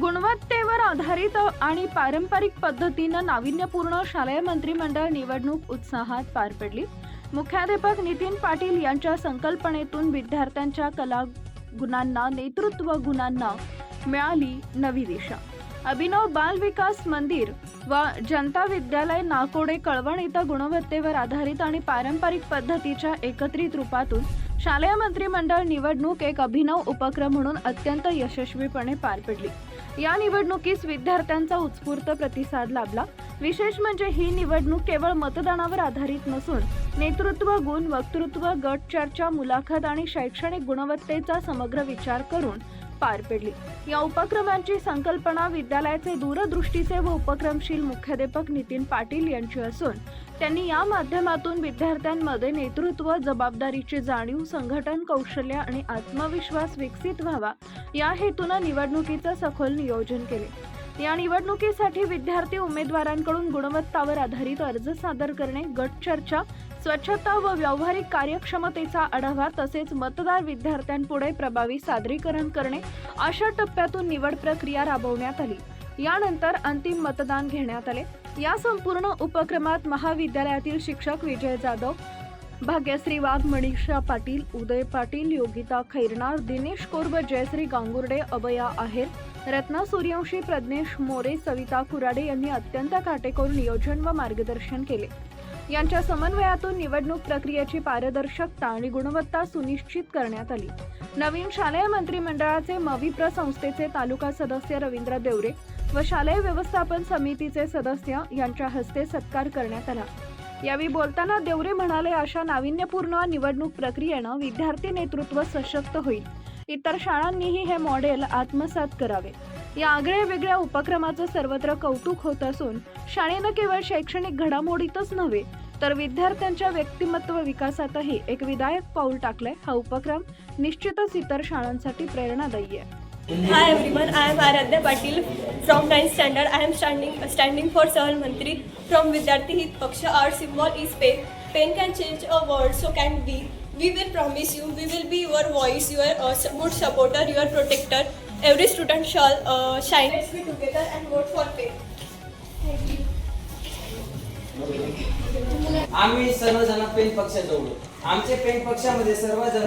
गुणवत्तेवर आधारित आणि पारंपरिक पद्धतीनं नाविन्यपूर्ण शालेय मंत्रिमंडळ निवडणूक उत्साहात पार पडली. मुख्याध्यापक नितीन पाटील यांच्या संकल्पनेतून विद्यार्थ्यांच्या कला गुणांना नेतृत्व गुणांना मिळाली नवी दिशा. अभिनव बाल विकास मंदिर व जनता विद्यालय नाकोडे कळवण इथं गुणवत्तेवर आधारित आणि पारंपरिक पद्धतीच्या एकत्रित रूपातून शालेय मंत्रिमंडळ निवडणूक एक अभिनव उपक्रम म्हणून अत्यंत यशस्वीपणे पार पडली. या निवडणुकीस विद्यार्थ्यांचा उत्स्फूर्त प्रतिसाद लाभला. विशेष म्हणजे ही निवडणूक केवळ मतदानावर आधारित नसून नेतृत्व गुण वक्तृत्व गट चर्चा मुलाखत आणि शैक्षणिक गुणवत्तेचा समग्र विचार करून पार पडली. या उपक्रमांची संकल्पना विद्यालयाचे दूरदृष्टीचे व उपक्रमशील मुख्याध्यापक नितीन पाटील यांची असून त्यांनी या माध्यमातून विद्यार्थ्यांमध्ये नेतृत्व जबाबदारीची जाणीव संघटन कौशल्य आणि आत्मविश्वास विकसित व्हावा या हेतूनं निवडणुकीचं सखोल नियोजन केले. या निवडणुकीसाठी विद्यार्थी उमेदवारांकडून गुणवत्तावर आधारित अर्ज सादर करणे गट चर्चा स्वच्छता व व्यावहारिक कार्यक्षमतेचा आढावा तसेच मतदार विद्यार्थ्यांपुढे प्रभावी सादरीकरण करणे अशा टप्प्यातून निवड प्रक्रिया राबवण्यात आली. यानंतर अंतिम मतदान घेण्यात आले. या संपूर्ण उपक्रमात महाविद्यालयातील शिक्षक विजय जाधव भाग्यश्री वाघ मनीषा पाटील उदय पाटील योगिता खैरनार दिनेश कोरब जयश्री गांगुर्डे अभया आहेर रत्ना सूर्यवंशी प्रज्ञेश मोरे सविता कुराडे यांनी अत्यंत काटेकोर नियोजन व मार्गदर्शन केले. यांच्या समन्वयातून निवडणूक प्रक्रियेची पारदर्शकता आणि गुणवत्ता सुनिश्चित करण्यात आली. नवीन शालेय मंत्रिमंडळाचे मविप्र संस्थेचे तालुका सदस्य रवींद्र देवरे व शालेय व्यवस्थापन समितीचे सदस्य यांच्या हस्ते सत्कार करण्यात आला. यावेळी बोलताना देवरे म्हणाले अशा नाविन्यपूर्ण निवडणूक प्रक्रियेनं विद्यार्थी नेतृत्व सशक्त होईल. इतर शाळांनीही हे मॉडेल आत्मसात करावे. या आगळ्या वेगळ्या उपक्रमाचं सर्वत्र कौतुक होत असून शाळेनं केवळ शैक्षणिक घडामोडीतच नव्हे तर विद्यार्थ्यांच्या व्यक्तिमत्व विकासातही एक विधायक पाऊल टाकलंय. हा उपक्रम निश्चितच इतर शाळांसाठी प्रेरणादायी आहे. Hi everyone I am Aaradhya Patil from ninth standard I am standing standing for सहल मंत्री from Vidyarthi Hit Paksha our symbol is pen pen can change a word so can be We will promise you, we will be your voice, your uh, good supporter, your protector. Every student shall uh, shine. Let's be together and vote for pen. Thank you. आम्ही सर्वजण pen पक्ष जोडू आमचे paint पक्षामध्ये सर्वजण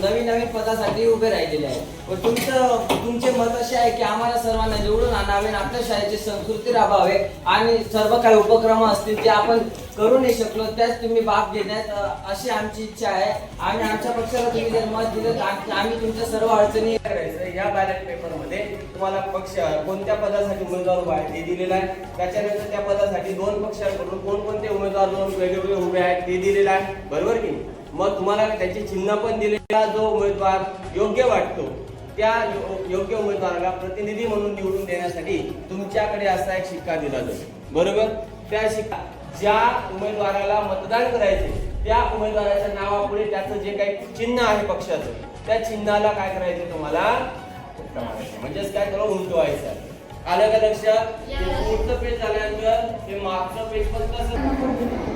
नवीन नवीन पदासाठी उभे राहिलेले आहेत. व तुमचं तुमचे मत असे आहे की आम्हाला सर्वांना निवडून आणावे आपल्या शाळेची संस्कृती राबावे आणि सर्व काही उपक्रम असतील जे आपण करू नाही शकलो त्याच तुम्ही बाब घेण्यात अशी आमची इच्छा आहे. आणि आमच्या पक्षाला तुम्ही जर मत दिलं आम्ही तुमच्या सर्व अडचणी करायचं या बॅलेट पेपरमध्ये तुम्हाला पक्ष कोणत्या पदासाठी उमेदवार उभा आहे ते दिलेलं आहे. त्याच्यानंतर त्या पदासाठी दोन पक्षांकडून कोणकोणते उमेदवार दोन वेगवेगळे उभे आहेत ते दिलेलं आहे. बरोबर नाही? मग तुम्हाला त्याचे चिन्ह पण दिलेला जो उमेदवार योग्य वाटतो त्या योग्य उमेदवाराला प्रतिनिधी म्हणून निवडून देण्यासाठी तुमच्याकडे असा एक शिक्का दिला जातो. बरोबर? त्या शिक्का ज्या उमेदवाराला मतदान करायचे त्या उमेदवाराच्या नावापुढे त्याचं जे काही चिन्ह आहे पक्षाचं त्या चिन्हाला काय करायचं तुम्हाला. म्हणजेच काय? त्याला उलटवायचं आलं का लक्षात ते पुढचं पेज झाल्यानंतर ते मागचं पेज पण तसं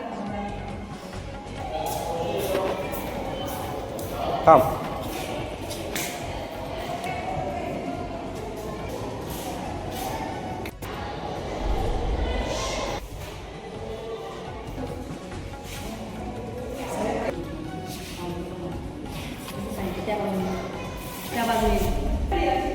Там. Gracias.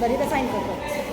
दरीला साईन करतो